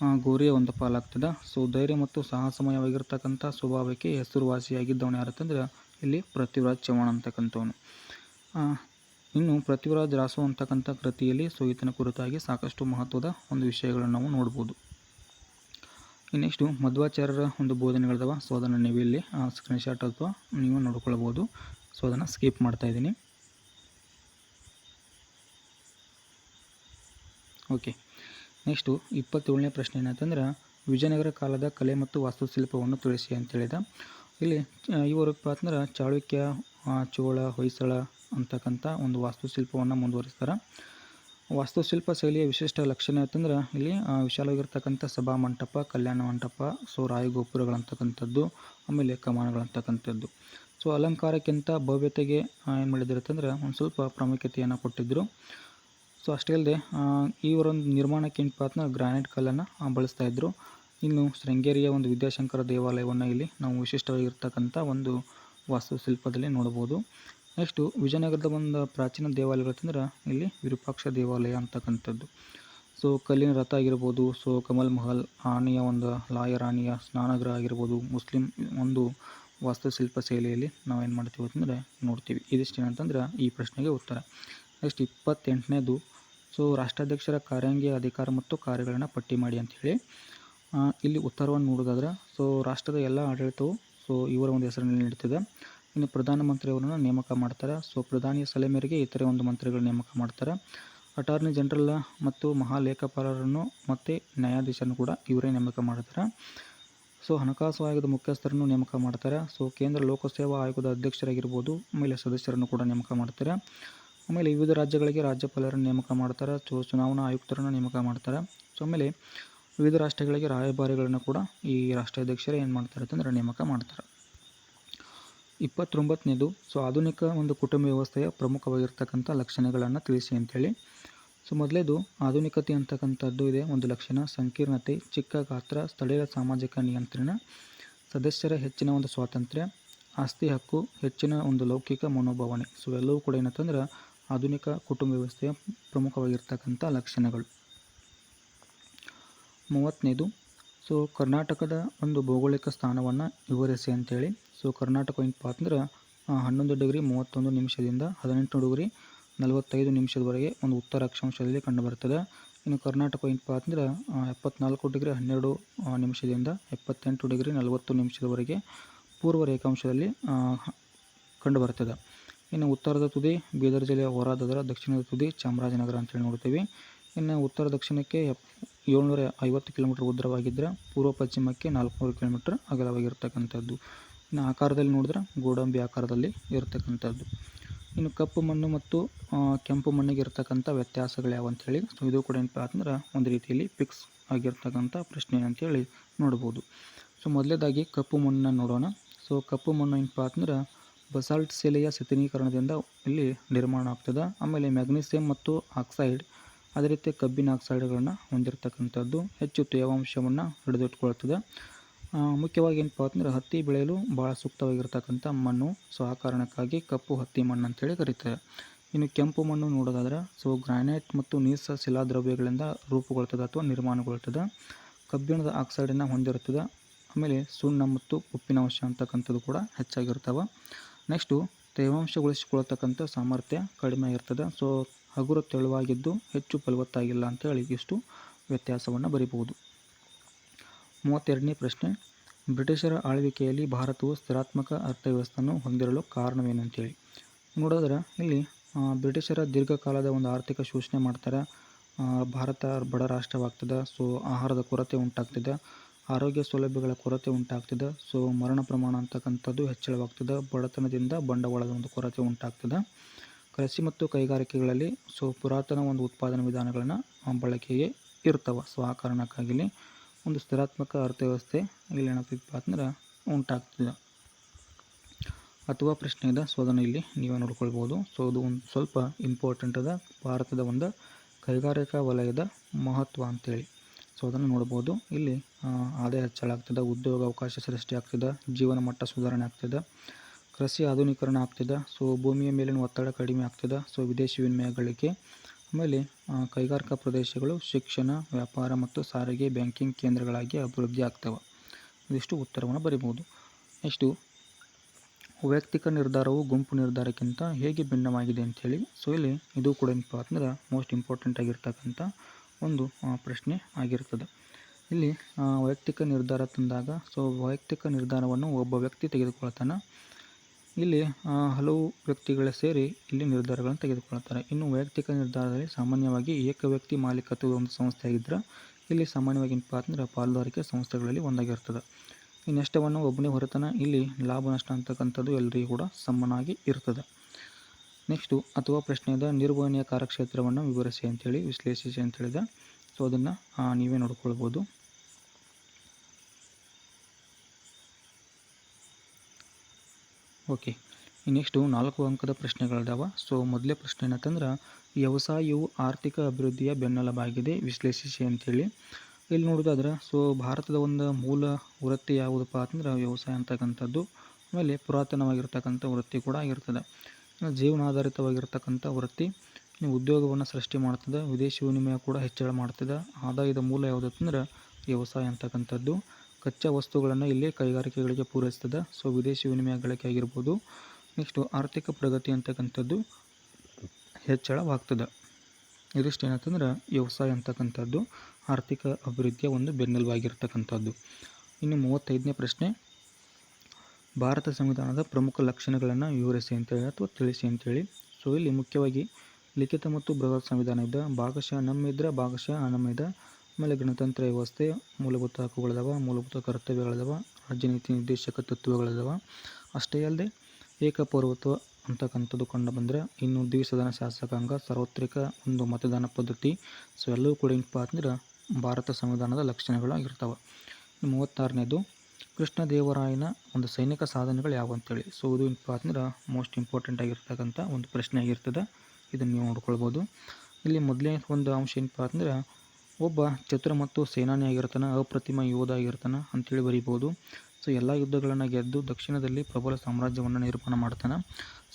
ಗೌರಿಯ ಒಂದು ಪಾಲಾಗ್ತದೆ. ಸೊ, ಧೈರ್ಯ ಮತ್ತು ಸಾಹಸಮಯವಾಗಿರ್ತಕ್ಕಂಥ ಸ್ವಭಾವಕ್ಕೆ ಹೆಸರುವಾಸಿಯಾಗಿದ್ದವನು ಯಾರತ್ತಂದ್ರೆ ಇಲ್ಲಿ ಪೃಥ್ವಿರಾಜ್ ಚವಾಣ್ ಅಂತಕ್ಕಂಥವನು. ಇನ್ನು ಪೃಥ್ವಿರಾಜ್ ರಾಸು ಅಂತಕ್ಕಂಥ ಕೃತಿಯಲ್ಲಿ ಸೊ, ಈತನ ಕುರಿತಾಗಿ ಸಾಕಷ್ಟು ಮಹತ್ವದ ಒಂದು ವಿಷಯಗಳನ್ನು ನಾವು ನೋಡ್ಬೋದು. ಇನ್ನೆಷ್ಟು ಮಧ್ವಾಚಾರ್ಯರ ಒಂದು ಬೋಧನೆಗಳಿದಾವ ಸೊ, ಅದನ್ನು ನೀವು ಇಲ್ಲಿ ಸ್ಕ್ರೀನ್ಶಾಟ್ ಅಥವಾ ನೀವು ನೋಡ್ಕೊಳ್ಬೋದು. ಸೊ, ಅದನ್ನು ಸ್ಕಿಪ್ ಮಾಡ್ತಾ ಇದ್ದೀನಿ. ಓಕೆ ನೆಕ್ಸ್ಟು ಇಪ್ಪತ್ತೇಳನೇ ಪ್ರಶ್ನೆ ಏನಂತಂದ್ರೆ, ವಿಜಯನಗರ ಕಾಲದ ಕಲೆ ಮತ್ತು ವಾಸ್ತುಶಿಲ್ಪವನ್ನು ತಿಳಿಸಿ ಅಂತೇಳಿದ ಇಲ್ಲಿ ಇವರು ಅಂದ್ರೆ ಚಾಳುಕ್ಯ ಚೋಳ, ಹೊಯ್ಸಳ ಅಂತಕ್ಕಂಥ ಒಂದು ವಾಸ್ತುಶಿಲ್ಪವನ್ನು ಮುಂದುವರಿಸ್ತಾರೆ. ವಾಸ್ತುಶಿಲ್ಪ ಶೈಲಿಯ ವಿಶಿಷ್ಟ ಲಕ್ಷಣ ಅಂತಂದ್ರೆ ಇಲ್ಲಿ ವಿಶಾಲವಾಗಿರ್ತಕ್ಕಂಥ ಸಭಾ ಮಂಟಪ, ಕಲ್ಯಾಣ ಮಂಟಪ, ಸೊ ರಾಯಗೋಪುರಗಳಂತಕ್ಕಂಥದ್ದು ಆಮೇಲೆ ಕಮಾನಗಳಂತಕ್ಕಂಥದ್ದು. ಸೊ ಅಲಂಕಾರಕ್ಕಿಂತ ಭವ್ಯತೆಗೆ ಏನು ಮಾಡಿದ್ರು ಅಂತಂದ್ರೆ, ಒಂದು ಸ್ವಲ್ಪ ಪ್ರಾಮುಖ್ಯತೆಯನ್ನು ಕೊಟ್ಟಿದ್ದರು ಸೊ ಅಷ್ಟೇ ಅಲ್ಲದೆ ಇವರೊಂದು ನಿರ್ಮಾಣಕ್ಕೆ ಅಂತಂದ್ರೆ ಗ್ರಾನೈಟ್ ಕಲ್ಲನ್ನು ಬಳಸ್ತಾ ಇದ್ದರು ಇನ್ನು ಶೃಂಗೇರಿಯ ಒಂದು ವಿದ್ಯಾಶಂಕರ ದೇವಾಲಯವನ್ನು ಇಲ್ಲಿ ನಾವು ವಿಶಿಷ್ಟವಾಗಿರ್ತಕ್ಕಂಥ ಒಂದು ವಾಸ್ತುಶಿಲ್ಪದಲ್ಲಿ ನೋಡ್ಬೋದು ನೆಕ್ಸ್ಟು, ವಿಜಯನಗರದ ಒಂದು ಪ್ರಾಚೀನ ದೇವಾಲಯಗಳು ಅಂತಂದ್ರೆ ಇಲ್ಲಿ ವಿರೂಪಾಕ್ಷ ದೇವಾಲಯ ಅಂತಕ್ಕಂಥದ್ದು. ಸೊ, ಕಲ್ಲಿನ ರಥ ಆಗಿರ್ಬೋದು, ಸೊ, ಕಮಲ್ ಮಹಲ್, ಆನೆಯ ಒಂದು ಲಾಯ ರಾಣಿಯ ಸ್ನಾನಗೃಹ ಆಗಿರ್ಬೋದು, ಮುಸ್ಲಿಂ ಒಂದು ವಾಸ್ತುಶಿಲ್ಪ ಶೈಲಿಯಲ್ಲಿ ನಾವೇನು ಮಾಡ್ತೀವಿ ಅಂತಂದರೆ ನೋಡ್ತೀವಿ. ಇದಿಷ್ಟು ಏನಂತಂದ್ರೆ ಈ ಪ್ರಶ್ನೆಗೆ ಉತ್ತರ. ನೆಕ್ಸ್ಟ್, ಇಪ್ಪತ್ತೆಂಟನೇದು ಸೊ ರಾಷ್ಟ್ರಾಧ್ಯಕ್ಷರ ಕಾರ್ಯಾಂಗಿ ಅಧಿಕಾರ ಮತ್ತು ಕಾರ್ಯಗಳನ್ನು ಪಟ್ಟಿ ಮಾಡಿ ಅಂಥೇಳಿ ಇಲ್ಲಿ ಉತ್ತರವನ್ನು ನೋಡೋದಾದ್ರೆ ಸೊ ರಾಷ್ಟ್ರದ ಎಲ್ಲ ಆಡಳಿತವು, ಸೊ ಇವರ ಒಂದು ಹೆಸರಿನಲ್ಲಿ ನೀಡ್ತಿದೆ. ಇನ್ನು ಪ್ರಧಾನಮಂತ್ರಿಯವರನ್ನು ನೇಮಕ ಮಾಡ್ತಾರೆ. ಸೊ ಪ್ರಧಾನಿಯ ಸಲಹೆ ಮೇರೆಗೆ ಇತರೆ ಒಂದು ಮಂತ್ರಿಗಳ ನೇಮಕ ಮಾಡ್ತಾರೆ. ಅಟಾರ್ನಿ ಜನರಲ್ ಮತ್ತು ಮಹಾಲೇಖಪಾಲರನ್ನು ಮತ್ತು ನ್ಯಾಯಾಧೀಶರನ್ನು ಕೂಡ ಇವರೇ ನೇಮಕ ಮಾಡ್ತಾರೆ. ಸೊ ಹಣಕಾಸು ಆಯೋಗದ ಮುಖ್ಯಸ್ಥರನ್ನು ನೇಮಕ ಮಾಡ್ತಾರೆ. ಸೊ ಕೇಂದ್ರ ಲೋಕಸೇವಾ ಆಯೋಗದ ಅಧ್ಯಕ್ಷರಾಗಿರ್ಬೋದು, ಆಮೇಲೆ ಸದಸ್ಯರನ್ನು ಕೂಡ ನೇಮಕ ಮಾಡ್ತಾರೆ. ಆಮೇಲೆ ವಿವಿಧ ರಾಜ್ಯಗಳಿಗೆ ರಾಜ್ಯಪಾಲರನ್ನು ನೇಮಕ ಮಾಡ್ತಾರೆ. ಸೊ ಚುನಾವಣಾ ಆಯುಕ್ತರನ್ನು ನೇಮಕ ಮಾಡ್ತಾರೆ. ಸೊ ಆಮೇಲೆ ವಿವಿಧ ರಾಷ್ಟ್ರಗಳಿಗೆ ರಾಯಭಾರಿಗಳನ್ನು ಕೂಡ ಈ ರಾಷ್ಟ್ರಾಧ್ಯಕ್ಷರೇ ಏನು ಮಾಡ್ತಾರೆ ಅಂತಂದರೆ ನೇಮಕ ಮಾಡ್ತಾರೆ. ಇಪ್ಪತ್ತೊಂಬತ್ತನೇದು ಸೊ ಆಧುನಿಕ ಒಂದು ಕುಟುಂಬ ವ್ಯವಸ್ಥೆಯ ಪ್ರಮುಖವಾಗಿರ್ತಕ್ಕಂಥ ಲಕ್ಷಣಗಳನ್ನು ತಿಳಿಸಿ ಅಂತೇಳಿ. ಸೊ ಮೊದಲೇದು ಆಧುನಿಕತೆ ಅಂತಕ್ಕಂಥದ್ದು ಇದೆ. ಒಂದು ಲಕ್ಷಣ, ಸಂಕೀರ್ಣತೆ, ಚಿಕ್ಕ ಗಾತ್ರ, ಸ್ಥಳೀಯ ಸಾಮಾಜಿಕ ನಿಯಂತ್ರಣ, ಸದಸ್ಯರ ಹೆಚ್ಚಿನ ಒಂದು ಸ್ವಾತಂತ್ರ್ಯ, ಆಸ್ತಿ ಹಕ್ಕು, ಹೆಚ್ಚಿನ ಒಂದು ಲೌಕಿಕ ಮನೋಭಾವನೆ. ಸೊ ಎಲ್ಲವೂ ಕೂಡ ಏನಂತಂದ್ರೆ ಆಧುನಿಕ ಕುಟುಂಬ ವ್ಯವಸ್ಥೆಯ ಪ್ರಮುಖವಾಗಿರ್ತಕ್ಕಂಥ ಲಕ್ಷಣಗಳು. ಮೂವತ್ತನೇದು ಸೊ ಕರ್ನಾಟಕದ ಒಂದು ಭೌಗೋಳಿಕ ಸ್ಥಾನವನ್ನು ವಿವರಿಸಿ ಅಂತೇಳಿ. ಸೊ ಕರ್ನಾಟಕ ಏನಪ್ಪ ಅಂದ್ರೆ ಹನ್ನೊಂದು ಡಿಗ್ರಿ ಮೂವತ್ತೊಂದು ನಿಮಿಷದಿಂದ ಹದಿನೆಂಟು ಡಿಗ್ರಿ ನಲವತ್ತೈದು ನಿಮಿಷದವರೆಗೆ ಒಂದು ಉತ್ತರ ಅಕ್ಷಾಂಶದಲ್ಲಿ ಕಂಡುಬರ್ತದೆ. ಇನ್ನು ಕರ್ನಾಟಕ ಏನಪ್ಪ ಅಂದ್ರೆ ಎಪ್ಪತ್ನಾಲ್ಕು ಡಿಗ್ರಿ ಹನ್ನೆರಡು ನಿಮಿಷದಿಂದ ಎಪ್ಪತ್ತೆಂಟು ಡಿಗ್ರಿ ನಲವತ್ತು ನಿಮಿಷದವರೆಗೆ ಪೂರ್ವ ರೇಖಾಂಶದಲ್ಲಿ ಕಂಡುಬರ್ತದೆ. ಇನ್ನು ಉತ್ತರದ ತುದಿ, ಬೀದರ್ ಜಿಲ್ಲೆಯ ಹೊರಾದರ ದಕ್ಷಿಣದ ತುದಿ, ಚಾಮರಾಜನಗರ ಅಂತೇಳಿ ನೋಡ್ತೀವಿ. ಇನ್ನು ಉತ್ತರ ದಕ್ಷಿಣಕ್ಕೆ ಏಳ್ನೂರ ಐವತ್ತು ಕಿಲೋಮೀಟರ್ ಉದ್ದರವಾಗಿದ್ದರೆ ಪೂರ್ವ ಪಶ್ಚಿಮಕ್ಕೆ ನಾಲ್ಕುನೂರು ಕಿಲೋಮೀಟರ್ ಅಗಲವಾಗಿರ್ತಕ್ಕಂಥದ್ದು. ಇನ್ನು ಆಕಾರದಲ್ಲಿ ನೋಡಿದ್ರೆ ಗೋಡಂಬಿ ಆಕಾರದಲ್ಲಿ ಇರತಕ್ಕಂಥದ್ದು. ಇನ್ನು ಕಪ್ಪು ಮಣ್ಣು ಮತ್ತು ಕೆಂಪು ಮಣ್ಣಿಗೆ ಇರತಕ್ಕಂಥ ವ್ಯತ್ಯಾಸಗಳು ಯಾವ ಅಂಥೇಳಿ ಸೊ ಇದು ಕೂಡ ಏನಪ್ಪ ಅಂತಂದ್ರೆ ಒಂದು ರೀತಿಯಲ್ಲಿ ಫಿಕ್ಸ್ ಆಗಿರ್ತಕ್ಕಂಥ ಪ್ರಶ್ನೆ ಅಂತೇಳಿ ನೋಡ್ಬೋದು. ಸೊ ಮೊದಲೇದಾಗಿ ಕಪ್ಪು ಮಣ್ಣನ್ನು ನೋಡೋಣ. ಸೊ ಕಪ್ಪು ಮಣ್ಣು ಏನಪ್ಪ ಅಂದ್ರೆ ಬಸಾಲ್ಟ್ ಶಿಲೆಯ ಶಿಥಿಲೀಕರಣದಿಂದ ಇಲ್ಲಿ ನಿರ್ಮಾಣ ಆಗ್ತದೆ. ಆಮೇಲೆ ಮ್ಯಾಗ್ನೀಸಿಯಂ ಮತ್ತು ಆಕ್ಸೈಡ್, ಅದೇ ರೀತಿ ಕಬ್ಬಿಣ ಆಕ್ಸೈಡ್ಗಳನ್ನು ಹೊಂದಿರತಕ್ಕಂಥದ್ದು ಹೆಚ್ಚು ತೇವಾಂಶವನ್ನು ಹಿಡಿದಿಟ್ಕೊಳ್ತದೆ. ಮುಖ್ಯವಾಗಿ ಏನಪ್ಪ ಅಂತಂದರೆ ಹತ್ತಿ ಬೆಳೆಯಲು ಭಾಳ ಸೂಕ್ತವಾಗಿರ್ತಕ್ಕಂಥ ಮಣ್ಣು. ಸೊ ಆ ಕಾರಣಕ್ಕಾಗಿ ಕಪ್ಪು ಹತ್ತಿ ಮಣ್ಣು ಅಂತೇಳಿ ಕರೀತಾರೆ. ಇನ್ನು ಕೆಂಪು ಮಣ್ಣು ನೋಡೋದಾದ್ರೆ ಸೊ ಗ್ರಾನೈಟ್ ಮತ್ತು ನೀಸ ಶಿಲಾದ್ರವ್ಯಗಳಿಂದ ರೂಪುಗೊಳ್ತದೆ ಅಥವಾ ನಿರ್ಮಾಣಗೊಳ್ತದೆ. ಕಬ್ಬಿಣದ ಆಕ್ಸೈಡನ್ನು ಹೊಂದಿರುತ್ತದೆ ಆಮೇಲೆ ಸುಣ್ಣ ಮತ್ತು ಉಪ್ಪಿನ ಅಂಶ ಅಂತಕ್ಕಂಥದ್ದು ಕೂಡ ಹೆಚ್ಚಾಗಿರ್ತವೆ. ನೆಕ್ಸ್ಟು ತೇವಾಂಶಗೊಳಿಸಿಕೊಳ್ಳತಕ್ಕಂಥ ಸಾಮರ್ಥ್ಯ ಕಡಿಮೆ ಇರ್ತದೆ ಸೊ ಹಗುರ ತೆಳುವಾಗಿದ್ದು ಹೆಚ್ಚು ಫಲವತ್ತಾಗಿಲ್ಲ ಅಂತೇಳಿ ಇಷ್ಟು ವ್ಯತ್ಯಾಸವನ್ನು ಬರೀಬಹುದು. ಮೂವತ್ತೆರಡನೇ ಪ್ರಶ್ನೆ, ಬ್ರಿಟಿಷರ ಆಳ್ವಿಕೆಯಲ್ಲಿ ಭಾರತವು ಸ್ಥಿರಾತ್ಮಕ ಅರ್ಥವ್ಯವಸ್ಥೆಯನ್ನು ಹೊಂದಿರಲು ಕಾರಣವೇನು ಅಂತೇಳಿ ನೋಡಿದ್ರೆ ಇಲ್ಲಿ ಬ್ರಿಟಿಷರ ದೀರ್ಘಕಾಲದ ಒಂದು ಆರ್ಥಿಕ ಶೋಷಣೆ ಮಾಡ್ತಾರೆ ಭಾರತ ಬಡ ರಾಷ್ಟ್ರವಾಗ್ತದೆ. ಸೊ ಆಹಾರದ ಕೊರತೆ ಉಂಟಾಗ್ತದೆ. ಆರೋಗ್ಯ ಸೌಲಭ್ಯಗಳ ಕೊರತೆ ಉಂಟಾಗ್ತದೆ. ಸೊ ಮರಣ ಪ್ರಮಾಣ ಅಂತಕ್ಕಂಥದ್ದು ಹೆಚ್ಚಳವಾಗ್ತದೆ. ಬಡತನದಿಂದ ಬಂಡವಾಳದ ಒಂದು ಕೊರತೆ ಉಂಟಾಗ್ತದೆ. ಕೃಷಿ ಮತ್ತು ಕೈಗಾರಿಕೆಗಳಲ್ಲಿ ಸೊ ಪುರಾತನ ಒಂದು ಉತ್ಪಾದನಾ ವಿಧಾನಗಳನ್ನು ಬಳಕೆಗೆ ಇರ್ತವೆ. ಸೊ ಆ ಕಾರಣಕ್ಕಾಗಿಲಿ ಒಂದು ಸ್ಥಿರಾತ್ಮಕ ಅರ್ಥವ್ಯವಸ್ಥೆ ಇಲ್ಲಿ ಏನಪ್ಪ ಅಂದ್ರೆ ಉಂಟಾಗ್ತದೆ. ಅಥವಾ ಪ್ರಶ್ನೆ ಇದೆ ಸೊ ಅದನ್ನು ಇಲ್ಲಿ ನೀವೇ ನೋಡ್ಕೊಳ್ಬೋದು. ಸೊ ಅದು ಒಂದು ಸ್ವಲ್ಪ ಇಂಪಾರ್ಟೆಂಟ್ ಅದ. ಭಾರತದ ಒಂದು ಕೈಗಾರಿಕಾ ವಲಯದ ಮಹತ್ವ ಅಂತೇಳಿ. ಸೊ ಅದನ್ನು ನೋಡ್ಬೋದು ಇಲ್ಲಿ ಆದಾಯ ಹೆಚ್ಚಳ ಆಗ್ತದೆ ಉದ್ಯೋಗ ಅವಕಾಶ ಸೃಷ್ಟಿ ಆಗ್ತದೆ, ಜೀವನ ಮಟ್ಟ ಸುಧಾರಣೆ ಆಗ್ತದೆ, ಕೃಷಿ ಆಧುನೀಕರಣ ಆಗ್ತದೆ, ಸೊ ಭೂಮಿಯ ಮೇಲಿನ ಒತ್ತಡ ಕಡಿಮೆ ಆಗ್ತದೆ, ಸೊ ವಿದೇಶಿ ವಿನಿಮಯಗಳಿಗೆ. ಆಮೇಲೆ ಕೈಗಾರಿಕಾ ಪ್ರದೇಶಗಳು ಶಿಕ್ಷಣ, ವ್ಯಾಪಾರ ಮತ್ತು ಸಾರಿಗೆ, ಬ್ಯಾಂಕಿಂಗ್ ಕೇಂದ್ರಗಳಾಗಿ ಅಭಿವೃದ್ಧಿ ಆಗ್ತವೆ. ಇದಿಷ್ಟು ಉತ್ತರವನ್ನು ಬರಿಬೋದು ನೆಕ್ಸ್ಟು, ವೈಯಕ್ತಿಕ ನಿರ್ಧಾರವು ಗುಂಪು ನಿರ್ಧಾರಕ್ಕಿಂತ ಹೇಗೆ ಭಿನ್ನವಾಗಿದೆ ಅಂಥೇಳಿ ಸೊ ಇಲ್ಲಿ ಇದು ಕೂಡ ಏನಪ್ಪ ಅಂದ್ರೆ ಮೋಸ್ಟ್ ಇಂಪಾರ್ಟೆಂಟ್ ಆಗಿರ್ತಕ್ಕಂಥ ಒಂದು ಪ್ರಶ್ನೆ ಆಗಿರುತ್ತದೆ. ಇಲ್ಲಿ ವೈಯಕ್ತಿಕ ನಿರ್ಧಾರ ತಂದಾಗ ಸೊ ವೈಯಕ್ತಿಕ ನಿರ್ಧಾರವನ್ನು ಒಬ್ಬ ವ್ಯಕ್ತಿ ತೆಗೆದುಕೊಳ್ತಾನೆ. ಇಲ್ಲಿ ಹಲವು ವ್ಯಕ್ತಿಗಳ ಸೇರಿ ಇಲ್ಲಿ ನಿರ್ಧಾರಗಳನ್ನು ತೆಗೆದುಕೊಳ್ತಾರೆ. ಇನ್ನು ವೈಯಕ್ತಿಕ ನಿರ್ಧಾರದಲ್ಲಿ ಸಾಮಾನ್ಯವಾಗಿ ಏಕ ವ್ಯಕ್ತಿ ಮಾಲೀಕತ್ವದ ಒಂದು ಸಂಸ್ಥೆ ಆಗಿದ್ದರೆ ಇಲ್ಲಿ ಸಾಮಾನ್ಯವಾಗಿ ಏನಪ್ಪ ಅಂದ್ರೆ ಪಾಲುದಾರಿಕೆ ಸಂಸ್ಥೆಗಳಲ್ಲಿ ಒಂದಾಗಿರ್ತದೆ. ಈ ನಷ್ಟವನ್ನು ಒಬ್ಬನೇ ಹೊರತನ, ಇಲ್ಲಿ ಲಾಭ, ನಷ್ಟ ಅಂತಕ್ಕಂಥದ್ದು ಎಲ್ಲರಿಗೂ ಕೂಡ ಸಮನಾಗಿ ಇರ್ತದೆ. ನೆಕ್ಸ್ಟು ಅಥವಾ ಪ್ರಶ್ನೆಯದ ನಿರ್ವಹಣೆಯ ಕಾರ್ಯಕ್ಷೇತ್ರವನ್ನು ವಿವರಿಸಿ ಅಂತೇಳಿ ವಿಶ್ಲೇಷಿಸಿ ಅಂತ ಹೇಳಿದೆ ಸೊ ಅದನ್ನು ನೀವೇ ನೋಡ್ಕೊಳ್ಬೋದು. ಓಕೆ ನೆಕ್ಸ್ಟು ನಾಲ್ಕು ಅಂಕದ ಪ್ರಶ್ನೆಗಳಿದಾವೆ. ಸೊ ಮೊದಲೇ ಪ್ರಶ್ನೆ ಏನಂತಂದ್ರೆ, ವ್ಯವಸಾಯವು ಆರ್ಥಿಕ ಅಭಿವೃದ್ಧಿಯ ಬೆನ್ನೆಲುಬಾಗಿದೆ, ವಿಶ್ಲೇಷಿಸಿ ಅಂತೇಳಿ. ಇಲ್ಲಿ ನೋಡೋದಾದ್ರೆ ಸೊ ಭಾರತದ ಒಂದು ಮೂಲ ವೃತ್ತಿ ಯಾವುದಪ್ಪ ಅಂತಂದ್ರೆ, ವ್ಯವಸಾಯ ಅಂತಕ್ಕಂಥದ್ದು. ಆಮೇಲೆ ಪುರಾತನವಾಗಿರ್ತಕ್ಕಂಥ ವೃತ್ತಿ ಕೂಡ ಆಗಿರ್ತದೆ. ಜೀವನಾಧಾರಿತವಾಗಿರ್ತಕ್ಕಂಥ ವೃತ್ತಿ ಉದ್ಯೋಗವನ್ನು ಸೃಷ್ಟಿ ಮಾಡ್ತದೆ, ವಿದೇಶಿ ವಿನಿಮಯ ಕೂಡ ಹೆಚ್ಚಳ ಮಾಡ್ತದೆ. ಆದಾಯದ ಮೂಲ ಯಾವುದಂದ್ರೆ ವ್ಯವಸಾಯ ಅಂತಕ್ಕಂಥದ್ದು. ಕಚ್ಚಾ ವಸ್ತುಗಳನ್ನು ಇಲ್ಲಿ ಕೈಗಾರಿಕೆಗಳಿಗೆ ಪೂರೈಸ್ತದೆ. ಸೊ ವಿದೇಶಿ ವಿನಿಮಯ ಗಳಿಕೆ ಆಗಿರ್ಬೋದು. ನೆಕ್ಸ್ಟು ಆರ್ಥಿಕ ಪ್ರಗತಿ ಅಂತಕ್ಕಂಥದ್ದು ಹೆಚ್ಚಳವಾಗ್ತದೆ. ಇದಿಷ್ಟು ಏನಂತಂದ್ರೆ ವ್ಯವಸಾಯ ಅಂತಕ್ಕಂಥದ್ದು, ಆರ್ಥಿಕ ಅಭಿವೃದ್ಧಿಯ ಒಂದು ಬೆನ್ನೆಲುಬಾಗಿರ್ತಕ್ಕಂಥದ್ದು. ಇನ್ನು ಮೂವತ್ತೈದನೇ ಪ್ರಶ್ನೆ ಭಾರತ ಸಂವಿಧಾನದ ಪ್ರಮುಖ ಲಕ್ಷಣಗಳನ್ನು ವಿವರಿಸಿ ಅಂತೇಳಿ ಅಥವಾ ತಿಳಿಸಿ ಅಂತೇಳಿ. ಸೊ ಇಲ್ಲಿ ಮುಖ್ಯವಾಗಿ ಲಿಖಿತ ಮತ್ತು ಬೃಹತ್ ಸಂವಿಧಾನ ಇದ್ದ ಭಾಗಶಃ ನಮ್ಮಿದ್ರೆ ಭಾಗಶಃ ಅನಮ್ಮಿದೆ ಆಮೇಲೆ ಗಣತಂತ್ರ ವ್ಯವಸ್ಥೆ ಮೂಲಭೂತ ಹಕ್ಕುಗಳದಾವ, ಮೂಲಭೂತ ಕರ್ತವ್ಯಗಳಿದಾವ ರಾಜ್ಯ ನೀತಿ ನಿರ್ದೇಶಕ ತತ್ವಗಳಿದಾವೆ. ಅಷ್ಟೇ ಅಲ್ಲದೆ ಏಕಪೌರತ್ವ ಅಂತಕ್ಕಂಥದ್ದು ಕಂಡು ಬಂದರೆ ಇನ್ನು ದ್ವಿಸದನ ಶಾಸಕಾಂಗ, ಸಾರ್ವತ್ರಿಕ ಒಂದು ಮತದಾನ ಪದ್ಧತಿ. ಸೊ ಎಲ್ಲವೂ ಕೂಡ ಏನಪ್ಪ ಅಂದ್ರೆ ಭಾರತ ಸಂವಿಧಾನದ ಲಕ್ಷಣಗಳು ಆಗಿರ್ತಾವೆ ಮೂವತ್ತಾರನೇದು ಕೃಷ್ಣದೇವರಾಯನ ಒಂದು ಸೈನಿಕ ಸಾಧನೆಗಳು ಯಾವ ಅಂತೇಳಿ. ಸೊ ಇದು ಅಂದ್ರೆ ಮೋಸ್ಟ್ ಇಂಪಾರ್ಟೆಂಟ್ ಆಗಿರ್ತಕ್ಕಂಥ ಒಂದು ಪ್ರಶ್ನೆ ಆಗಿರ್ತದೆ. ಇದನ್ನು ನೀವು ನೋಡ್ಕೊಳ್ಬೋದು. ಇಲ್ಲಿ ಮೊದಲೇ ಒಂದು ಅಂಶ ಏನಪ್ಪ ಅಂದ್ರೆ ಒಬ್ಬ ಚತುರ ಮತ್ತು ಸೇನಾನಿ ಆಗಿರ್ತಾನೆ, ಅಪ್ರತಿಮ ಯೋಧ ಆಗಿರ್ತಾನೆ ಅಂತೇಳಿ ಬರೀಬೋದು. ಸೊ ಎಲ್ಲ ಯುದ್ಧಗಳನ್ನು ಗೆದ್ದು ದಕ್ಷಿಣದಲ್ಲಿ ಪ್ರಬಲ ಸಾಮ್ರಾಜ್ಯವನ್ನು ನಿರ್ಮಾಣ ಮಾಡ್ತಾನೆ.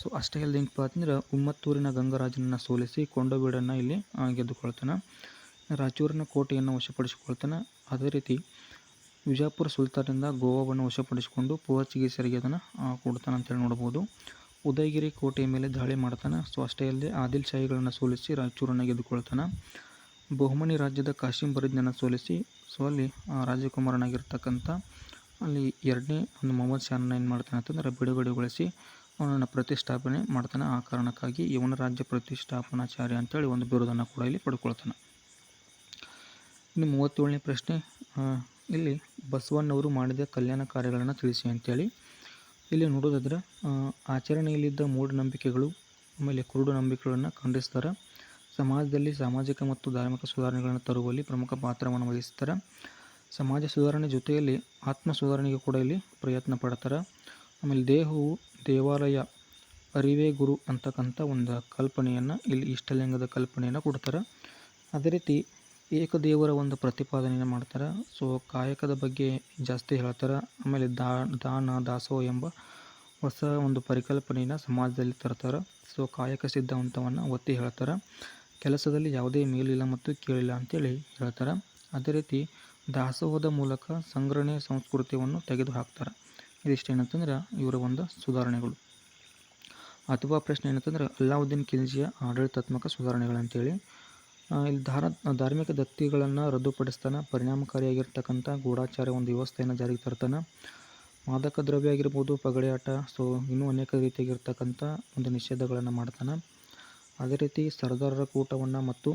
ಸೊ ಅಷ್ಟೇ ಅಲ್ಲದೆ ಏನಪ್ಪ ಅಂದ್ರೆ ಉಮ್ಮತ್ತೂರಿನ ಗಂಗರಾಜನನ್ನು ಸೋಲಿಸಿ ಕೊಂಡಬೀಡನ್ನು ಇಲ್ಲಿ ಗೆದ್ದುಕೊಳ್ತಾನೆ. ರಾಯಚೂರಿನ ಕೋಟೆಯನ್ನು ವಶಪಡಿಸಿಕೊಳ್ತಾನೆ. ಅದೇ ರೀತಿ ವಿಜಾಪುರ ಸುಲ್ತಾನಿಂದ ಗೋವಾವನ್ನು ವಶಪಡಿಸಿಕೊಂಡು ಪೋರ್ಚುಗೀಸರಿಗೆ ಅದನ್ನು ಕೊಡ್ತಾನೆ ಅಂತೇಳಿ ನೋಡ್ಬೋದು ಉದಯಗಿರಿ ಕೋಟೆಯ ಮೇಲೆ ದಾಳಿ ಮಾಡ್ತಾನೆ. ಸೊ, ಅಷ್ಟೇ ಅಲ್ಲದೆ ಆದಿಲ್ ಶಾಹಿಗಳನ್ನು ಸೋಲಿಸಿ ರಾಯಚೂರನ್ನು ಗೆದ್ದುಕೊಳ್ತಾನೆ. ಬಹುಮನಿ ರಾಜ್ಯದ ಕಾಶಿಂ ಬರಿದ್ನನ್ನು ಸೋಲಿಸಿ, ಸೊ, ಅಲ್ಲಿ ರಾಜಕುಮಾರನಾಗಿರ್ತಕ್ಕಂಥ, ಅಲ್ಲಿ ಎರಡನೇ ಒಂದು ಮೊಹಮ್ಮದ್ ಶಾನನ್ನು ಏನು ಮಾಡ್ತಾನೆ ಅಂತಂದ್ರೆ ಬಿಡುಗಡೆಗೊಳಿಸಿ ಅವನನ್ನು ಪ್ರತಿಷ್ಠಾಪನೆ ಮಾಡ್ತಾನೆ. ಆ ಕಾರಣಕ್ಕಾಗಿ ಇವನ ರಾಜ್ಯ ಪ್ರತಿಷ್ಠಾಪನಾಚಾರ್ಯ ಅಂತೇಳಿ ಒಂದು ಬಿರುದನ್ನು ಕೂಡ ಇಲ್ಲಿ ಪಡ್ಕೊಳ್ತಾನೆ. ಇನ್ನು ಮೂವತ್ತೇಳನೇ ಪ್ರಶ್ನೆ ಇಲ್ಲಿ ಬಸವಣ್ಣವರು ಮಾಡಿದ ಕಲ್ಯಾಣ ಕಾರ್ಯಗಳನ್ನು ತಿಳಿಸಿ ಅಂತೇಳಿ. ಇಲ್ಲಿ ನೋಡೋದಾದ್ರೆ ಆಚರಣೆಯಲ್ಲಿದ್ದ ಮೂಢನಂಬಿಕೆಗಳು, ಆಮೇಲೆ ಕುರುಡು ನಂಬಿಕೆಗಳನ್ನು ಖಂಡಿಸ್ತಾರೆ. ಸಮಾಜದಲ್ಲಿ ಸಾಮಾಜಿಕ ಮತ್ತು ಧಾರ್ಮಿಕ ಸುಧಾರಣೆಗಳನ್ನು ತರುವಲ್ಲಿ ಪ್ರಮುಖ ಪಾತ್ರವನ್ನು ವಹಿಸ್ತಾರೆ. ಸಮಾಜ ಸುಧಾರಣೆ ಜೊತೆಯಲ್ಲಿ ಆತ್ಮ ಸುಧಾರಣೆಗೆ ಕೂಡ ಇಲ್ಲಿ ಪ್ರಯತ್ನ ಪಡ್ತಾರೆ. ಆಮೇಲೆ ದೇಹವು ದೇವಾಲಯ, ಅರಿವೇ ಗುರು ಅಂತಕ್ಕಂಥ ಒಂದು ಕಲ್ಪನೆಯನ್ನು, ಇಲ್ಲಿ ಇಷ್ಟಲಿಂಗದ ಕಲ್ಪನೆಯನ್ನು ಕೊಡ್ತಾರೆ. ಅದೇ ರೀತಿ ಏಕದೇವರ ಒಂದು ಪ್ರತಿಪಾದನೆಯನ್ನು ಮಾಡ್ತಾರೆ. ಸೊ ಕಾಯಕದ ಬಗ್ಗೆ ಜಾಸ್ತಿ ಹೇಳ್ತಾರೆ. ಆಮೇಲೆ ದಾನ ದಾಸೋಹ ಎಂಬ ಹೊಸ ಒಂದು ಪರಿಕಲ್ಪನೆಯನ್ನು ಸಮಾಜದಲ್ಲಿ ತರ್ತಾರೆ. ಸೊ ಕಾಯಕ ಸಿದ್ಧಾಂತವನ್ನು ಒತ್ತಿ ಹೇಳ್ತಾರೆ. ಕೆಲಸದಲ್ಲಿ ಯಾವುದೇ ಮೇಲಿಲ್ಲ ಮತ್ತು ಕೇಳಿಲ್ಲ ಅಂತೇಳಿ ಹೇಳ್ತಾರೆ. ಅದೇ ರೀತಿ ದಾಸೋಹದ ಮೂಲಕ ಸಂಗ್ರಹಣೆ ಸಂಸ್ಕೃತಿಯನ್ನು ತೆಗೆದು ಹಾಕ್ತಾರೆ ಇದಿಷ್ಟು ಏನಂತಂದ್ರೆ ಇವರ ಒಂದು ಸುಧಾರಣೆಗಳು. ಅಥವಾ ಪ್ರಶ್ನೆ ಏನಂತಂದ್ರೆ, ಅಲ್ಲಾವುದ್ದೀನ್ ಖಿಲ್ಜಿಯ ಆಡಳಿತಾತ್ಮಕ ಸುಧಾರಣೆಗಳಂತೇಳಿ. ಇಲ್ಲಿ ಧಾರ ಧಾರ್ಮಿಕ ದತ್ತಿಗಳನ್ನು ರದ್ದುಪಡಿಸ್ತಾನೆ, ಪರಿಣಾಮಕಾರಿಯಾಗಿರ್ತಕ್ಕಂಥ ಗೂಢಾಚಾರ ಒಂದು ವ್ಯವಸ್ಥೆಯನ್ನು ಜಾರಿಗೆ ತರ್ತಾನೆ. ಮಾದಕ ದ್ರವ್ಯ ಆಗಿರ್ಬೋದು, ಪಗಡೆ ಆಟ, ಸೊ, ಇನ್ನೂ ಅನೇಕ ರೀತಿಯಾಗಿರ್ತಕ್ಕಂಥ ಒಂದು ನಿಷೇಧಗಳನ್ನು ಮಾಡ್ತಾನೆ. ಅದೇ ರೀತಿ ಸರ್ದಾರರ ಕೂಟವನ್ನು ಮತ್ತು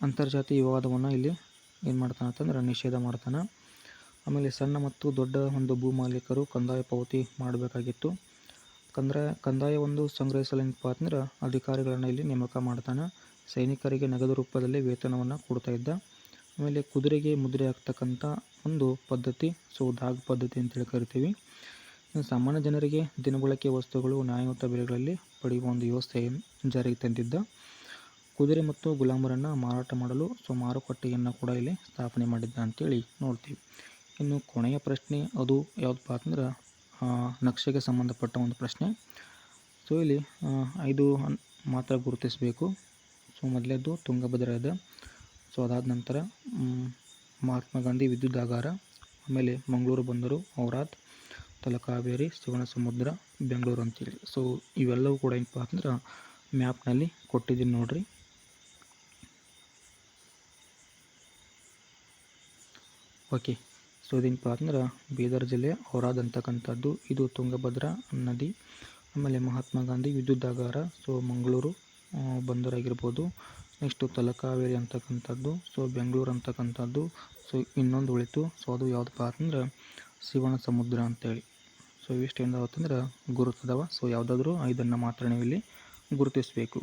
ಅಂತರ್ಜಾತಿ ವಿವಾದವನ್ನು ಇಲ್ಲಿ ಏನು ಮಾಡ್ತಾನೆ ಅಂತಂದ್ರೆ ನಿಷೇಧ ಮಾಡ್ತಾನೆ. ಆಮೇಲೆ ಸಣ್ಣ ಮತ್ತು ದೊಡ್ಡ ಒಂದು ಭೂ ಮಾಲೀಕರು ಕಂದಾಯ ಪಾವತಿ ಮಾಡಬೇಕಾಗಿತ್ತು. ಕಂದ್ರ ಕಂದಾಯ ಒಂದು ಸಂಗ್ರಹಿಸಲು ಏನಪ್ಪ ಅಂದ್ರೆ ಅಧಿಕಾರಿಗಳನ್ನು ಇಲ್ಲಿ ನೇಮಕ ಮಾಡ್ತಾನೆ. ಸೈನಿಕರಿಗೆ ನಗದು ರೂಪದಲ್ಲಿ ವೇತನವನ್ನು ಕೊಡ್ತಾ ಇದ್ದ. ಆಮೇಲೆ ಕುದುರೆಗೆ ಮುದ್ರೆ ಆಗ್ತಕ್ಕಂಥ ಒಂದು ಪದ್ಧತಿ ಸೊ ದಾಗ್ ಪದ್ಧತಿ ಅಂತೇಳಿ ಕರಿತೀವಿ. ಸಾಮಾನ್ಯ ಜನರಿಗೆ ದಿನಬಳಕೆ ವಸ್ತುಗಳು ನ್ಯಾಯಯುತ ಬೆಲೆಗಳಲ್ಲಿ ಪಡೆಯುವ ಒಂದು ವ್ಯವಸ್ಥೆ ಜಾರಿಗೆ ತಂದಿದ್ದ. ಕುದುರೆ ಮತ್ತು ಗುಲಾಮರನ್ನು ಮಾರಾಟ ಮಾಡಲು ಸೊ ಮಾರುಕಟ್ಟೆಯನ್ನು ಕೂಡ ಇಲ್ಲಿ ಸ್ಥಾಪನೆ ಮಾಡಿದ್ದ ಅಂತೇಳಿ ನೋಡ್ತೀವಿ. ಇನ್ನು ಕೊನೆಯ ಪ್ರಶ್ನೆ ಅದು ಯಾವುದಪ್ಪ ಅಂತಂದ್ರೆ ಆ, ನಕ್ಷೆಗೆ ಸಂಬಂಧಪಟ್ಟ ಒಂದು ಪ್ರಶ್ನೆ. ಸೊ ಇಲ್ಲಿ ಐದು ಮಾತ್ರ ಗುರುತಿಸಬೇಕು. ಸೊ ಮೊದಲೇದು ತುಂಗಭದ್ರಾ ಇದೆ. ಸೊ ಅದಾದ ನಂತರ ಮಹಾತ್ಮ ಗಾಂಧಿ ವಿದ್ಯುದಾಗಾರ ಆಮೇಲೆ ಮಂಗಳೂರು ಬಂದರು, ಔರಾದ್ ತಲಕಾವೇರಿ ಶಿವನಸಮುದ್ರ ಬೆಂಗಳೂರು ಅಂತೇಳಿ ಸೊ ಇವೆಲ್ಲವೂ ಕೂಡ ಏನಪ್ಪ ಅಂದ್ರೆ ಮ್ಯಾಪ್ನಲ್ಲಿ ಕೊಟ್ಟಿದ್ದೀನಿ ನೋಡ್ರಿ. ಓಕೆ ಸೊ ಇದೇನಪ್ಪ ಅಂದ್ರೆ ಬೀದರ್ ಜಿಲ್ಲೆ, ಔರಾದ್ ಅಂತಕ್ಕಂಥದ್ದು. ಇದು ತುಂಗಭದ್ರಾ ನದಿ, ಆಮೇಲೆ ಮಹಾತ್ಮ ಗಾಂಧಿ ವಿದ್ಯುದಾಗಾರ ಸೊ ಮಂಗಳೂರು ಬಂದರಾಗಿರ್ಬೋದು ನೆಕ್ಸ್ಟು ತಲಕಾವೇರಿ ಅಂತಕ್ಕಂಥದ್ದು ಸೊ ಬೆಂಗಳೂರು ಅಂತಕ್ಕಂಥದ್ದು ಸೊ ಇನ್ನೊಂದು ಉಳಿತು. ಸೊ ಅದು ಯಾವುದಪ್ಪ ಅಂತಂದ್ರೆ ಶಿವನ ಸಮುದ್ರ ಅಂತೇಳಿ. ಸೊ ಇವಿಷ್ಟು ಏನಾವತ್ತಂದ್ರೆ ಗುರುತದವ ಸೊ ಯಾವುದಾದ್ರೂ ಐದನ್ನು ಮಾತ್ರ ನೀವು ಇಲ್ಲಿ ಗುರುತಿಸಬೇಕು.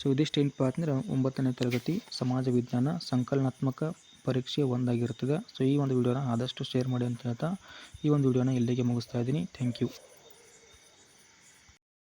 ಸೊ ಇದಿಷ್ಟು ಏನಪ್ಪ ಅಂತಂದ್ರೆ ಒಂಬತ್ತನೇ ತರಗತಿ ಸಮಾಜ ವಿಜ್ಞಾನ ಸಂಕಲನಾತ್ಮಕ ಪರೀಕ್ಷೆ ಒಂದಾಗಿರ್ತದೆ. ಸೊ ಈ ಒಂದು ವಿಡಿಯೋನ ಆದಷ್ಟು ಶೇರ್ ಮಾಡಿ ಅಂತ ಹೇಳ್ತಾ ಈ ಒಂದು ವಿಡಿಯೋನ ಇಲ್ಲಿಗೆ ಮುಗಿಸ್ತಾ ಇದ್ದೀನಿ. Thank you